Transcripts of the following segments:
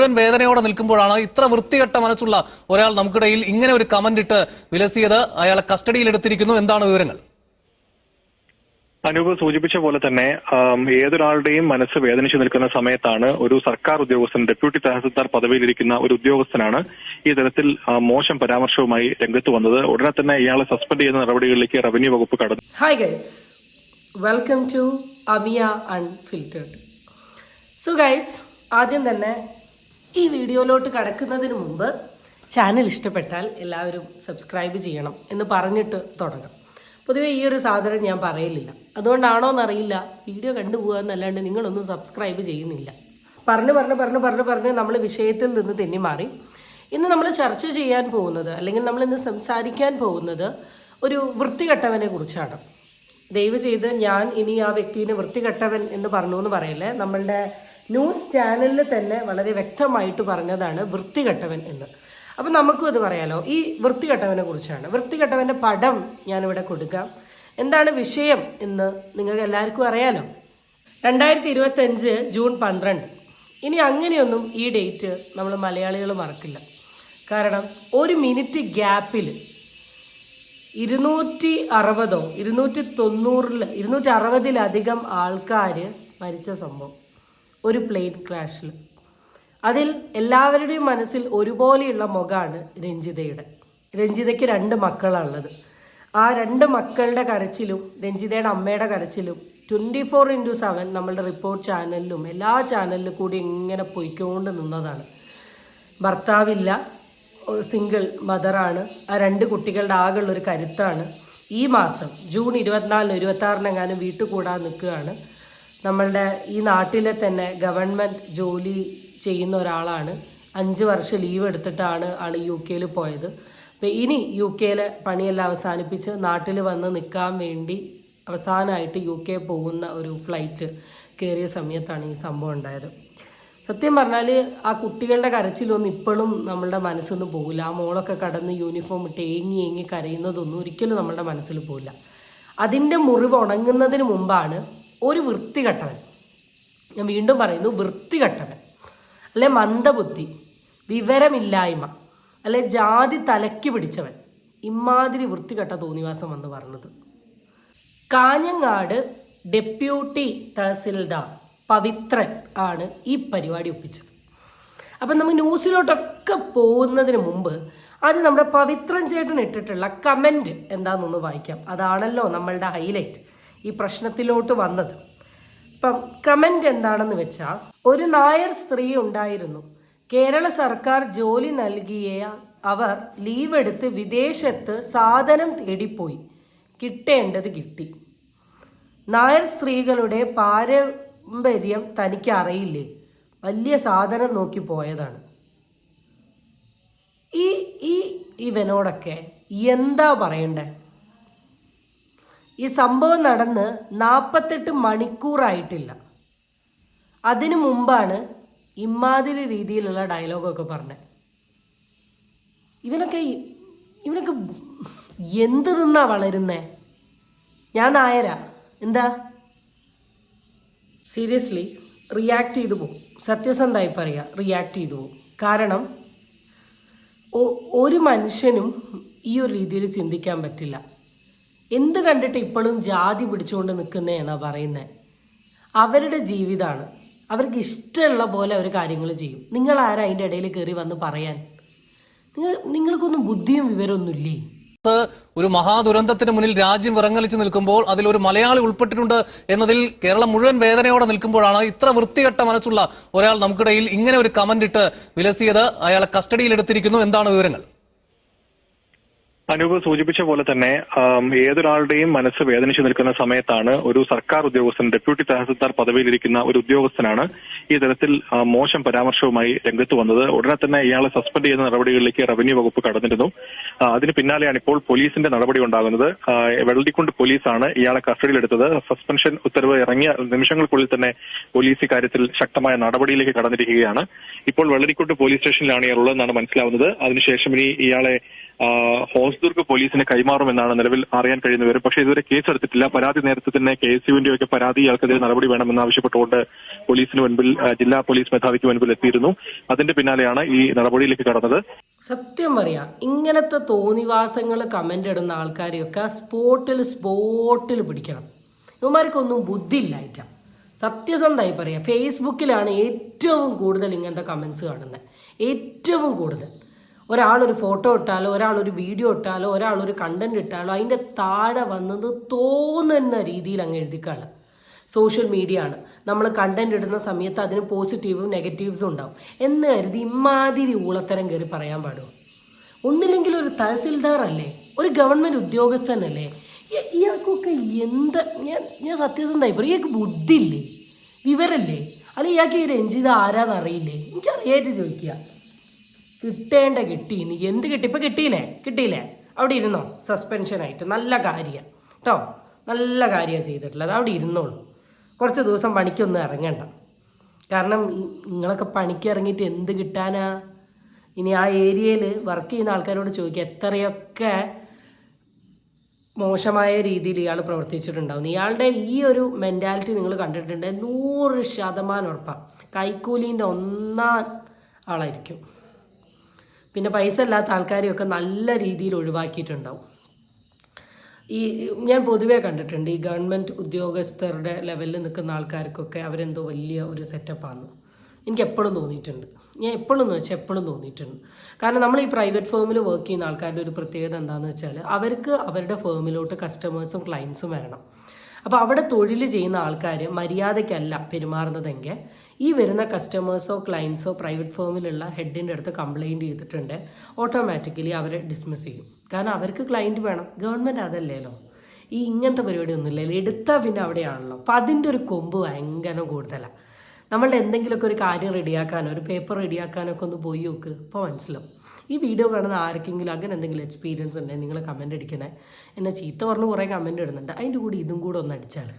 മുഴുവൻ വേദനയോടെ നിൽക്കുമ്പോഴാണ് ഇത്ര വൃത്തികെട്ട മനസ്സുള്ള ഒരാൾ നമുക്കിടയിൽ ഇങ്ങനെ ഒരു കമന്റ് ഇട്ട് വിലസിയത്. അയാളെ കസ്റ്റഡിയിൽ എടുത്തിരിക്കുന്നു. എന്താണ് വിവരങ്ങൾ? അനൂപ് സൂചിപ്പിച്ച പോലെ തന്നെ ഏതൊരാളുടെയും മനസ്സ് വേദനിച്ചു നിൽക്കുന്ന സമയത്താണ് ഒരു സർക്കാർ ഉദ്യോഗസ്ഥൻ ഡെപ്യൂട്ടി തഹസിൽദാർ പദവിയിലിരിക്കുന്ന ഒരു ഉദ്യോഗസ്ഥനാണ് ഈ തരത്തിൽ മോശം പരാമർശവുമായി രംഗത്ത് വന്നത്. ഉടനെ തന്നെ ഇയാളെ സസ്പെൻഡ് ചെയ്യുന്ന നടപടികളിലേക്ക് റവന്യൂ വകുപ്പ് കടന്നു. Hi guys welcome to Amiya unfiltered so guys ആദ്യം തന്നെ ഈ വീഡിയോയിലോട്ട് കടക്കുന്നതിന് മുമ്പ് ചാനൽ ഇഷ്ടപ്പെട്ടാൽ എല്ലാവരും സബ്സ്ക്രൈബ് ചെയ്യണം എന്ന് പറഞ്ഞിട്ട് തുടങ്ങാം. പൊതുവേ ഈ ഒരു സാധനം ഞാൻ പറയലില്ല. അതുകൊണ്ടാണോ എന്നറിയില്ല. വീഡിയോ കണ്ടുപോകുക എന്നല്ലാണ്ട് നിങ്ങളൊന്നും സബ്സ്ക്രൈബ് ചെയ്യുന്നില്ല. പറഞ്ഞു പറഞ്ഞു പറഞ്ഞു പറഞ്ഞു പറഞ്ഞ് നമ്മൾ വിഷയത്തിൽ നിന്ന് തെന്നി മാറി. ഇന്ന് നമ്മൾ ചർച്ച ചെയ്യാൻ പോകുന്നത് അല്ലെങ്കിൽ നമ്മൾ ഇന്ന് സംസാരിക്കാൻ പോകുന്നത് ഒരു വൃത്തികെട്ടവനെ കുറിച്ചാണ്. ദയവ് ചെയ്ത് ഞാൻ ഇനി ആ വ്യക്തിനെ വൃത്തികെട്ടവൻ എന്ന് പറഞ്ഞു എന്ന് പറയല്ലേ? നമ്മളുടെ ന്യൂസ് ചാനലിൽ തന്നെ വളരെ വ്യക്തമായിട്ട് പറഞ്ഞതാണ് വൃത്തികെട്ടവൻ എന്ന്. അപ്പം നമുക്കും അത് പറയാലോ. ഈ വൃത്തികെട്ടവനെ കുറിച്ചാണ്. വൃത്തികെട്ടവന്റെ പടം ഞാനിവിടെ കൊടുക്കാം. എന്താണ് വിഷയം എന്ന് നിങ്ങൾക്ക് എല്ലാവർക്കും അറിയാലോ. രണ്ടായിരത്തി ഇരുപത്തഞ്ച് ജൂൺ പന്ത്രണ്ട്. ഇനി അങ്ങനെയൊന്നും ഈ ഡേറ്റ് നമ്മൾ മലയാളികൾ മറക്കില്ല. കാരണം ഒരു മിനിറ്റ് ഗ്യാപ്പിൽ ഇരുന്നൂറ്റി അറുപതോ ഇരുന്നൂറ്റി തൊണ്ണൂറിൽ ഇരുന്നൂറ്റി അറുപതിലധികം ആൾക്കാർ മരിച്ച സംഭവം. ഒരു പ്ലെയിൻ ക്രാഷിൽ അതിൽ എല്ലാവരുടെയും മനസ്സിൽ ഒരുപോലെയുള്ള മുഖമാണ് രഞ്ജിതയുടെ. രഞ്ജിതയ്ക്ക് രണ്ട് മക്കളാണുള്ളത് ആ രണ്ട് മക്കളുടെ കരച്ചിലും രഞ്ജിതയുടെ അമ്മയുടെ കരച്ചിലും ട്വന്റി ഫോർ ഇന്റു സെവൻ നമ്മളുടെ റിപ്പോർട്ട് ചാനലിലും എല്ലാ ചാനലിലും കൂടി ഇങ്ങനെ പൊയ്ക്കൊണ്ട് നിന്നതാണ്. ഭർത്താവില്ല സിംഗിൾ മദറാണ് ആ രണ്ട് കുട്ടികളുടെ ആകെയുള്ള ഒരു കരുത്താണ്. ഈ മാസം ജൂൺ ഇരുപത്തിനാലിന് ഇരുപത്തി ആറിനെങ്ങാനും വീട്ടിൽ കൂടാൻ നിൽക്കുകയാണ്. നമ്മളുടെ ഈ നാട്ടിലെ തന്നെ ഗവൺമെന്റ് ജോലി ചെയ്യുന്ന ഒരാളാണ്. അഞ്ച് വർഷം ലീവ് എടുത്തിട്ടാണ് ആൾ യു കെയിൽ പോയത്. അപ്പോൾ ഇനി യു കെയിലെ പണിയെല്ലാം അവസാനിപ്പിച്ച് നാട്ടിൽ വന്ന് നിൽക്കാൻ വേണ്ടി അവസാനമായിട്ട് യു കെ പോകുന്ന ഒരു ഫ്ലൈറ്റ് കയറിയ സമയത്താണ് ഈ സംഭവം ഉണ്ടായത്. സത്യം പറഞ്ഞാൽ ആ കുട്ടികളുടെ കരച്ചിലൊന്നും ഇപ്പോഴും നമ്മളുടെ മനസ്സിൽ പോകില്ല ആ മോളൊക്കെ കടന്ന് യൂണിഫോം ഇട്ട് ഏങ്ങി ഏങ്ങി കരയുന്നതൊന്നും ഒരിക്കലും നമ്മളുടെ മനസ്സിൽ പോകില്ല അതിന്റെ മുറിവ് ഉണങ്ങുന്നതിന് മുമ്പാണ് ഒരു വൃത്തികെട്ടവൻ. ഞാൻ വീണ്ടും പറയുന്നു വൃത്തികെട്ടവൻ. അല്ലെ മന്ദബുദ്ധി വിവരമില്ലായ്മ അല്ലെ ജാതി തലയ്ക്ക് പിടിച്ചവൻ. ഇമാതിരി വൃത്തികെട്ട തോന്നിവാസം വന്ന് പറഞ്ഞത്. കാഞ്ഞങ്ങാട് ഡെപ്യൂട്ടി തഹസിൽദാർ പവിത്രൻ ആണ് ഈ പരിപാടി ഒപ്പിച്ചത്. അപ്പം നമ്മൾ ന്യൂസിലോട്ടൊക്കെ പോകുന്നതിന് മുമ്പ് ആദ്യം നമ്മുടെ പവിത്രൻ ചേട്ടൻ ഇട്ടിട്ടുള്ള കമന്റ് എന്താണെന്നൊന്ന് വായിക്കാം. അതാണല്ലോ നമ്മളുടെ ഹൈലൈറ്റ്. ഈ പ്രശ്നത്തിലോട്ട് വന്നത്. ഇപ്പം കമന്റ് എന്താണെന്ന് വെച്ചാൽ ഒരു നായർ സ്ത്രീ ഉണ്ടായിരുന്നു. കേരള സർക്കാർ ജോലി നൽകിയ അവർ ലീവ് എടുത്ത് വിദേശത്ത് സാധനം തേടിപ്പോയി. കിട്ടേണ്ടത് കിട്ടി. നായർ സ്ത്രീകളുടെ പാരമ്പര്യം തനിക്ക് അറിയില്ലേ? വലിയ സാധനം നോക്കി പോയതാണ്. ഈ ഈ ഇവനോടൊക്കെ എന്താ പറയണ്ടേ? ഈ സംഭവം നടന്ന് നാൽപ്പത്തെട്ട് മണിക്കൂറായിട്ടില്ല. അതിനു മുമ്പാണ് ഇമ്മാതിരി രീതിയിലുള്ള ഡയലോഗൊക്കെ പറഞ്ഞത് ഇവനൊക്കെ ഇവനൊക്കെ എന്ത് നിന്നാ വളരുന്നേ? ഞാൻ ആയരാ. എന്താ? സീരിയസ്ലി റിയാക്ട് ചെയ്തു പോകും സത്യസന്ധമായി പറയുക റിയാക്ട് ചെയ്തു പോകും കാരണം ഒരു മനുഷ്യനും ഈ ഒരു രീതിയിൽ ചിന്തിക്കാൻ പറ്റില്ല. എന്ത് കണ്ടിട്ട് ഇപ്പോഴും ജാതി പിടിച്ചുകൊണ്ട് നിൽക്കുന്നേ എന്നാ പറയുന്നത് അവരുടെ ജീവിതമാണ് അവർക്ക് ഇഷ്ടമുള്ള പോലെ അവർ കാര്യങ്ങൾ ചെയ്യും. നിങ്ങൾ ആരാ അതിന്റെ ഇടയിൽ കയറി വന്ന് പറയാൻ? നിങ്ങൾ നിങ്ങൾക്കൊന്നും ബുദ്ധിയും വിവരമൊന്നുമില്ലേ ഒരു മഹാദുരന്തത്തിന് മുന്നിൽ രാജ്യം വിറങ്ങലിച്ച് നിൽക്കുമ്പോൾ അതിൽ ഒരു മലയാളി ഉൾപ്പെട്ടിട്ടുണ്ട് എന്നതിൽ കേരളം മുഴുവൻ വേദനയോടെ നിൽക്കുമ്പോഴാണ് ഇത്ര വൃത്തികെട്ട മനസ്സുള്ള ഒരാൾ നമുക്കിടയിൽ ഇങ്ങനെ ഒരു കമന്റ് ഇട്ട് വിലസിയത്. അയാളെ കസ്റ്റഡിയിൽ എടുത്തിരിക്കുന്നു. എന്താണ് വിവരങ്ങൾ? അനൂപ് സൂചിപ്പിച്ച പോലെ തന്നെ ഏതൊരാളുടെയും മനസ്സ് വേദനിച്ചു നിൽക്കുന്ന സമയത്താണ് ഒരു സർക്കാർ ഉദ്യോഗസ്ഥൻ ഡെപ്യൂട്ടി തഹസിൽദാർ പദവിയിലിരിക്കുന്ന ഒരു ഉദ്യോഗസ്ഥനാണ് ഈ തരത്തിൽ മോശം പരാമർശവുമായി രംഗത്ത് വന്നത്. ഉടനെ തന്നെ ഇയാളെ സസ്പെൻഡ് ചെയ്യുന്ന നടപടികളിലേക്ക് റവന്യൂ വകുപ്പ് കടന്നിരുന്നു. അതിന് പിന്നാലെയാണ് ഇപ്പോൾ പോലീസിന്റെ നടപടി ഉണ്ടാകുന്നത്. വെള്ളരിക്കുണ്ട് പോലീസാണ് ഇയാളെ കസ്റ്റഡിയിലെടുത്തത്. സസ്പെൻഷൻ ഉത്തരവ് ഇറങ്ങിയ നിമിഷങ്ങൾക്കുള്ളിൽ തന്നെ പോലീസ് ഇക്കാര്യത്തിൽ ശക്തമായ നടപടിയിലേക്ക് കടന്നിരിക്കുകയാണ്. ഇപ്പോൾ വെള്ളരിക്കുണ്ട് പോലീസ് സ്റ്റേഷനിലാണ് ഇയാളുള്ളതെന്നാണ് മനസ്സിലാവുന്നത്. അതിനുശേഷം ഇനി ഇയാളെ ഹോസ്ദുർഗ് പോലീസിന് കൈമാറുമെന്നാണ് നിലവിൽ അറിയാൻ കഴിയുന്ന വിവരം. പക്ഷേ ഇതുവരെ കേസെടുത്തിട്ടില്ല. പരാതി നേരത്തെ തന്നെ കെ എസ് യുവിന്റെ ഒക്കെ പരാതി ഇയാൾക്കെതിരെ നടപടി വേണമെന്ന് ആവശ്യപ്പെട്ടുകൊണ്ട് പോലീസിന് മുൻപിൽ ജില്ലാ പോലീസ് മേധാവിക്ക് മുൻപിൽ എത്തിയിരുന്നു. അതിന്റെ പിന്നാലെയാണ് ഈ നടപടിയിലേക്ക് കടന്നത്. സത്യം പറയാം. ഇങ്ങനത്തെ തോന്നിവാസങ്ങൾ കമന്റ് ഇടുന്ന ആൾക്കാരെയൊക്കെ സ്പോട്ടിൽ സ്പോട്ടിൽ പിടിക്കണം. ഇവന്മാർക്കൊന്നും ബുദ്ധിയില്ലായിട്ട സത്യസന്ധമായി പറയാം. ഫേസ്ബുക്കിലാണ് ഏറ്റവും കൂടുതൽ ഇങ്ങനത്തെ കമൻസ് കാണുന്നത് ഏറ്റവും കൂടുതൽ. ഒരാളൊരു ഫോട്ടോ ഇട്ടാലോ ഒരാളൊരു വീഡിയോ ഇട്ടാലോ ഒരാളൊരു കണ്ടന്റ് ഇട്ടാലോ അതിന്റെ താഴെ വന്നത് തോന്നുന്ന രീതിയിൽ അങ്ങ് എഴുതിക്കാണ്. സോഷ്യൽ മീഡിയ ആണ്. നമ്മൾ കണ്ടന്റ് ഇടുന്ന സമയത്ത് അതിന് പോസിറ്റീവും നെഗറ്റീവ്സും ഉണ്ടാവും. എന്ന് കരുതി ഇമാതിരി ഊളത്തരം കയറി പറയാൻ പാടുമോ ഒന്നില്ലെങ്കിൽ ഒരു തഹസിൽദാർ അല്ലേ? ഒരു ഗവൺമെന്റ് ഉദ്യോഗസ്ഥനല്ലേ ഇയ- ഇയാൾക്കൊക്കെ എന്ത് ഞാൻ ഞാൻ സത്യസന്ധമായി പറയും. ഇയാൾക്ക് ബുദ്ധിയില്ലേ? വിവരല്ലേ അല്ല ഇയാൾക്ക് ഈ രഞ്ജിത ആരാന്നറിയില്ലേ? എനിക്ക് എനിക്കറിയായിട്ട് ചോദിക്കുക. കിട്ടേണ്ട കിട്ടി നീ എന്ത് കിട്ടി? ഇപ്പം കിട്ടിയില്ലേ കിട്ടിയില്ലേ അവിടെ ഇരുന്നോ? സസ്പെൻഷനായിട്ട് നല്ല കാര്യം. കേട്ടോ നല്ല കാര്യമാണ് ചെയ്തിട്ടുള്ളത്. അവിടെ ഇരുന്നോളൂ. കുറച്ച് ദിവസം പണിക്കൊന്നും ഇറങ്ങണ്ട. കാരണം നിങ്ങളൊക്കെ പണിക്ക് ഇറങ്ങിയിട്ട് എന്ത് കിട്ടാനാ? ഇനി ആ ഏരിയയിൽ വർക്ക് ചെയ്യുന്ന ആൾക്കാരോട് ചോദിക്കുക എത്രയൊക്കെ മോശമായ രീതിയിൽ ഇയാൾ പ്രവർത്തിച്ചിട്ടുണ്ടാവും. ഇയാളുടെ ഈ ഒരു മെന്റാലിറ്റി നിങ്ങൾ കണ്ടിട്ടുണ്ട്. നൂറ് ശതമാനം ഉറപ്പാണ് കൈക്കൂലീന്റെ ഒന്നാം ആളായിരിക്കും. പിന്നെ പൈസ ഇല്ലാത്ത ആൾക്കാരെയൊക്കെ നല്ല രീതിയിൽ ഒഴിവാക്കിയിട്ടുണ്ടാവും. ഈ ഞാൻ പൊതുവേ കണ്ടിട്ടുണ്ട് ഈ ഗവൺമെന്റ് ഉദ്യോഗസ്ഥരുടെ ലെവലിൽ നിൽക്കുന്ന ആൾക്കാർക്കൊക്കെ അവരെന്തോ വലിയ ഒരു സെറ്റപ്പാണ് എനിക്ക് എപ്പോഴും തോന്നിയിട്ടുണ്ട്. ഞാൻ എപ്പോഴും എന്ന് വെച്ചാൽ എപ്പോഴും തോന്നിയിട്ടുണ്ട്. കാരണം നമ്മൾ ഈ പ്രൈവറ്റ് ഫേമിൽ വർക്ക് ചെയ്യുന്ന ആൾക്കാരുടെ ഒരു പ്രത്യേകത എന്താണെന്ന് വെച്ചാൽ അവർക്ക് അവരുടെ ഫേമിലോട്ട് കസ്റ്റമേഴ്സും ക്ലയൻസും വരണം. അപ്പോൾ അവിടെ തൊഴിൽ ചെയ്യുന്ന ആൾക്കാർ മര്യാദയ്ക്കല്ല പെരുമാറുന്നതെങ്കിൽ ഈ വരുന്ന കസ്റ്റമേഴ്സോ ക്ലയൻസോ പ്രൈവറ്റ് ഫോമിലുള്ള ഹെഡിന്റെ അടുത്ത് കംപ്ലയിന്റ് ചെയ്തിട്ടുണ്ട് ഓട്ടോമാറ്റിക്കലി അവരെ ഡിസ്മിസ് ചെയ്യും. കാരണം അവർക്ക് ക്ലയന്റ് വേണം. ഗവൺമെന്റ് അതല്ലേലോ? ഈ ഇങ്ങനത്തെ പരിപാടി ഒന്നുമില്ലല്ലോ. എടുത്താൽ പിന്നെ അവിടെയാണല്ലോ. അപ്പം അതിന്റെ ഒരു കൊമ്പ് ഭയങ്കര കൂടുതലാണ് നമ്മളുടെ എന്തെങ്കിലുമൊക്കെ ഒരു കാര്യം റെഡിയാക്കാനോ ഒരു പേപ്പർ റെഡിയാക്കാനോ ഒക്കെ ഒന്ന് പോയി നോക്ക്. ഇപ്പോൾ മനസ്സിലാവും. ഈ വീഡിയോ കാണുന്ന ആർക്കെങ്കിലും അങ്ങനെ എന്തെങ്കിലും എക്സ്പീരിയൻസ് ഉണ്ടെങ്കിൽ നിങ്ങൾ കമന്റ് അടിക്കണേ. എന്നെ ചീത്ത പറഞ്ഞ് കുറേ കമന്റ് ഇടുന്നുണ്ട്. അതിന്റെ കൂടി ഇതും കൂടെ ഒന്ന് അടിച്ചാൽ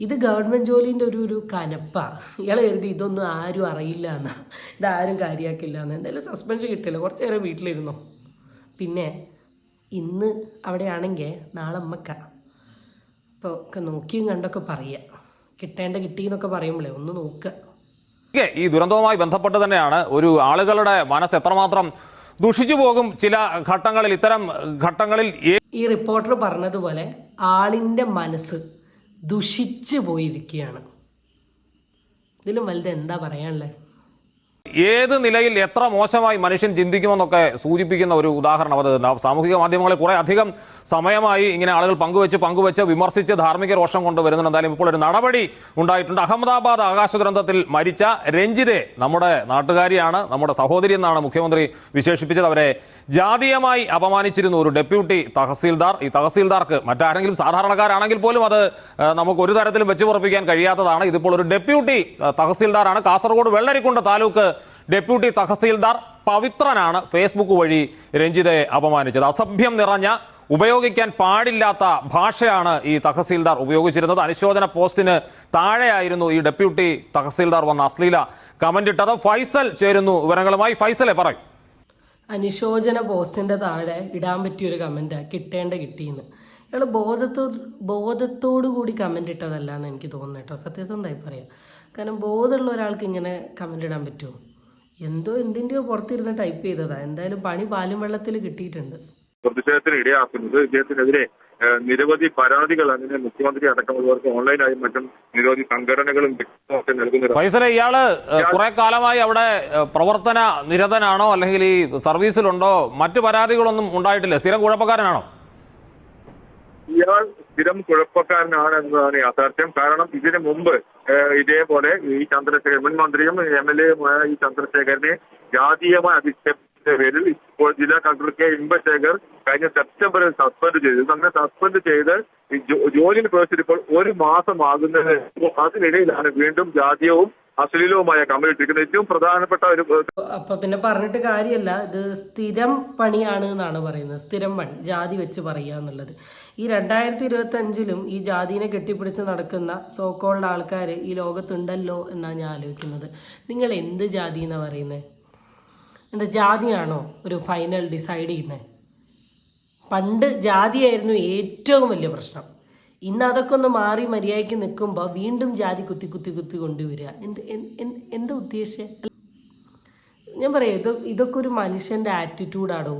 ഇത് ഗവൺമെന്റ് ജോലീന്റെ ഒരു ഒരു കനപ്പ. ഇയാൾ കരുതി ഇതൊന്നും ആരും അറിയില്ല എന്നാ. ഇതാരും കാര്യമാക്കില്ല എന്ന്. എന്തായാലും സസ്പെൻഷൻ കിട്ടില്ല കുറച്ച് നേരം വീട്ടിലിരുന്നോ. പിന്നെ ഇന്ന് അവിടെയാണെങ്കിൽ നാളെ അമ്മക്ക അപ്പോൾ ഒക്കെ നോക്കിയും കണ്ടൊക്കെ പറയുക. കിട്ടേണ്ട കിട്ടിയെന്നൊക്കെ പറയുമ്പോഴേ ഒന്ന് നോക്കുക. ഈ ദുരന്തവുമായി ബന്ധപ്പെട്ട് തന്നെയാണ് ഒരു ആളുകളുടെ മനസ്സ് എത്രമാത്രം ദുഷിച്ചു പോകും ചില ഘട്ടങ്ങളിൽ ഇത്തരം ഘട്ടങ്ങളിൽ ഈ റിപ്പോർട്ടർ പറഞ്ഞതുപോലെ ആളിന്റെ മനസ്സ് ദുഷിച്ചു പോയിരിക്കുകയാണ്. ഇതിലും വലുത് എന്താ പറയാനുള്ളത്? ഏത് നിലയിൽ എത്ര മോശമായി മനുഷ്യൻ ചിന്തിക്കുമെന്നൊക്കെ സൂചിപ്പിക്കുന്ന ഒരു ഉദാഹരണം അത്. സാമൂഹിക മാധ്യമങ്ങളിൽ കുറെ അധികം സമയമായി ഇങ്ങനെ ആളുകൾ പങ്കുവെച്ച് പങ്കുവെച്ച് വിമർശിച്ച് ധാർമ്മിക രോഷം കൊണ്ടുവരുന്നുണ്ട് എന്തായാലും ഇപ്പോൾ ഒരു നടപടി ഉണ്ടായിട്ടുണ്ട്. അഹമ്മദാബാദ് ആകാശ ദുരന്തത്തിൽ മരിച്ച രഞ്ജിതെ നമ്മുടെ നാട്ടുകാരിയാണ് നമ്മുടെ സഹോദരി എന്നാണ് മുഖ്യമന്ത്രി വിശേഷിപ്പിച്ചത്. അവരെ ജാതീയമായി അപമാനിച്ചിരുന്നു ഒരു ഡെപ്യൂട്ടി തഹസീൽദാർ. ഈ തഹസീൽദാർക്ക് മറ്റാരെങ്കിലും സാധാരണക്കാരാണെങ്കിൽ പോലും അത് നമുക്ക് ഒരു തരത്തിലും വെച്ചുപുറപ്പിക്കാൻ കഴിയാത്തതാണ്. ഇതിപ്പോൾ ഒരു ഡെപ്യൂട്ടി തഹസീൽദാറാണ്. കാസർഗോഡ് വെള്ളരിക്കുണ്ട് താലൂക്ക് ഡെപ്യൂട്ടി തഹസീൽദാർ പവിത്രനാണ് ഫേസ്ബുക്ക് വഴി രഞ്ജിതയെ അപമാനിച്ചത്. അസഭ്യം നിറഞ്ഞ ഉപയോഗിക്കാൻ പാടില്ലാത്ത ഭാഷയാണ് ഈ തഹസീൽദാർ ഉപയോഗിച്ചിരുന്നത്. അനുശോചന പോസ്റ്റിന് താഴെയായിരുന്നു ഈ ഡെപ്യൂട്ടി തഹസീൽദാർ വന്ന അശ്ലീല കമന്റ് ഇട്ടത്. ഫൈസൽ ചേരുന്നു വിവരങ്ങളുമായി. ഫൈസലെ പറയും. അനുശോചന പോസ്റ്റിന്റെ താഴെ ഇടാൻ പറ്റിയൊരു കമന്റ് കിട്ടേണ്ട കിട്ടിയെന്ന്. അയാൾ ബോധത്തോ ബോധത്തോടു കൂടി കമന്റ് ഇട്ടതല്ല എന്ന് എനിക്ക് തോന്നുന്നു കേട്ടോ. സത്യസന്ധമായി പറയാം. കാരണം ബോധമുള്ള ഒരാൾക്ക് ഇങ്ങനെ കമന്റ് ഇടാൻ പറ്റുമോ? എന്തോ എന്തിന്റെയോ പുറത്തിരുന്ന് ടൈപ്പ് ചെയ്തതാ. എന്തായാലും പണി പാലും വെള്ളത്തിൽ കിട്ടിയിട്ടുണ്ട്. പ്രതിഷേധത്തിന് ഇടയാക്കുന്നത് ഇദ്ദേഹത്തിനെതിരെ നിരവധി പരാതികൾ അങ്ങനെ മുഖ്യമന്ത്രി അടക്കമുള്ളവർക്ക് ഓൺലൈനായി മറ്റും നിരവധി സംഘടനകളും ഒക്കെ നൽകുന്നത് ഇയാൾ കുറെ കാലമായി അവിടെ പ്രവർത്തന നിരതനാണോ? അല്ലെങ്കിൽ ഈ സർവീസിലുണ്ടോ? മറ്റു പരാതികളൊന്നും ഉണ്ടായിട്ടില്ല. സ്ഥിരം കുഴപ്പക്കാരനാണോ ഇയാൾ സ്ഥിരം കുഴപ്പക്കാരനാണ് എന്നതാണ് യാഥാർത്ഥ്യം. കാരണം ഇതിനു മുമ്പ് ഇതേപോലെ ഈ ചന്ദ്രശേഖരൻ മുൻ മന്ത്രിയും എം എൽ എയുമായ ഈ ചന്ദ്രശേഖരനെ ജാതീയമായി അധിക്ഷേപിച്ച പേരിൽ ഇപ്പോൾ ജില്ലാ കളക്ടർ കെ ഇമ്പശേഖർ കഴിഞ്ഞ സെപ്റ്റംബറിൽ സസ്പെൻഡ് ചെയ്തു. അങ്ങനെ സസ്പെൻഡ് ചെയ്ത് ജോലിയിൽ പ്രവേശിച്ചപ്പോൾ ഒരു മാസം ആകുന്നത് അതിനിടയിലാണ് വീണ്ടും ജാതീയവും അശ്ലീലവുമായ കമലിട്ടിരിക്കുന്നത് ഏറ്റവും പ്രധാനപ്പെട്ട ഒരു അപ്പൊ പിന്നെ പറഞ്ഞിട്ട് കാര്യമല്ല ഇത് സ്ഥിരം പണിയാണ് എന്നാണ് പറയുന്നത്. സ്ഥിരം പണി. ജാതി വെച്ച് പറയുക എന്നുള്ളത്. ഈ രണ്ടായിരത്തി ഇരുപത്തി അഞ്ചിലും ഈ ജാതിനെ കെട്ടിപ്പിടിച്ച് നടക്കുന്ന സോക്കോൾഡ് ആൾക്കാർ ഈ ലോകത്തുണ്ടല്ലോ എന്നാണ് ഞാൻ ആലോചിക്കുന്നത്. നിങ്ങൾ എന്ത് ജാതി എന്നാണ് പറയുന്നത് എന്താ ജാതിയാണോ ഒരു ഫൈനൽ ഡിസൈഡ് ചെയ്യുന്നത് പണ്ട് ജാതിയായിരുന്നു ഏറ്റവും വലിയ പ്രശ്നം. ഇന്ന് അതൊക്കെ ഒന്ന് മാറി മര്യാദയ്ക്ക് നിൽക്കുമ്പോൾ വീണ്ടും ജാതി കുത്തി കുത്തി കുത്തി കൊണ്ടുവരിക. എന്ത് എന്ത്- ഉദ്ദേശിച്ചത് ഞാൻ പറയാം ഇത് ഇതൊക്കെ ഒരു മനുഷ്യന്റെ ആറ്റിറ്റ്യൂഡാണോ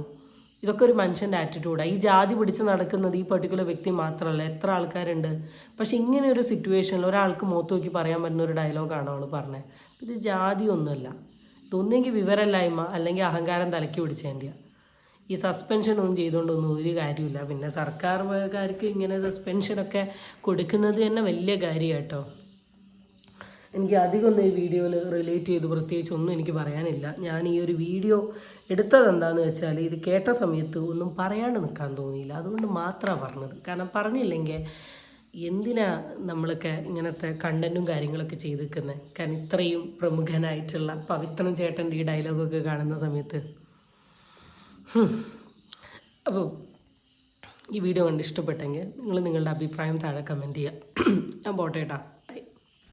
ഇതൊക്കെ ഒരു മനുഷ്യന്റെ ആറ്റിറ്റ്യൂഡാണ് ഈ ജാതി പിടിച്ച് നടക്കുന്നത് ഈ പെർട്ടിക്കുലർ വ്യക്തി മാത്രമല്ല എത്ര ആൾക്കാരുണ്ട്? പക്ഷെ ഇങ്ങനെ ഒരു സിറ്റുവേഷനിൽ ഒരാൾക്ക് മുഖത്ത് നോക്കി പറയാൻ പറ്റുന്ന ഒരു ഡയലോഗാണ് അവൾ പറഞ്ഞത് ഇത് ജാതി ഒന്നുമല്ല. ഇതൊന്നെങ്കിൽ വിവരമില്ലായ്മ അല്ലെങ്കിൽ അഹങ്കാരം തലക്കി പിടിച്ചതിന്റെയാണ് ഈ സസ്പെൻഷൻ ഒന്നും ചെയ്തുകൊണ്ടൊന്നും ഒരു കാര്യമില്ല പിന്നെ സർക്കാർക്കാർക്ക് ഇങ്ങനെ സസ്പെൻഷനൊക്കെ കൊടുക്കുന്നത് തന്നെ വലിയ കാര്യം കേട്ടോ എനിക്ക് അധികമൊന്നും ഈ വീഡിയോയിൽ റിലേറ്റ് ചെയ്ത് പ്രത്യേകിച്ച് ഒന്നും എനിക്ക് പറയാനില്ല. ഞാൻ ഈ ഒരു വീഡിയോ എടുത്തത് എന്താണെന്ന് വെച്ചാൽ ഇത് കേട്ട സമയത്ത് ഒന്നും പറയാണ്ട് നിൽക്കാൻ തോന്നിയില്ല. അതുകൊണ്ട് മാത്രമാണ് പറഞ്ഞത്. കാരണം പറഞ്ഞില്ലെങ്കിൽ എന്തിനാ നമ്മളൊക്കെ ഇങ്ങനത്തെ കണ്ടന്റും കാര്യങ്ങളൊക്കെ ചെയ്ത് നിൽക്കുന്നത് കാരണം ഇത്രയും പ്രമുഖനായിട്ടുള്ള പവിത്രൻ ചേട്ടന്റെ ഈ ഡയലോഗൊക്കെ കാണുന്ന സമയത്ത്. അപ്പോൾ ഈ വീഡിയോ കണ്ട് ഇഷ്ടപ്പെട്ടെങ്കിൽ നിങ്ങൾ നിങ്ങളുടെ അഭിപ്രായം താഴെ കമന്റ് ചെയ്യുക ഞാൻ പോട്ടെ കേട്ടോ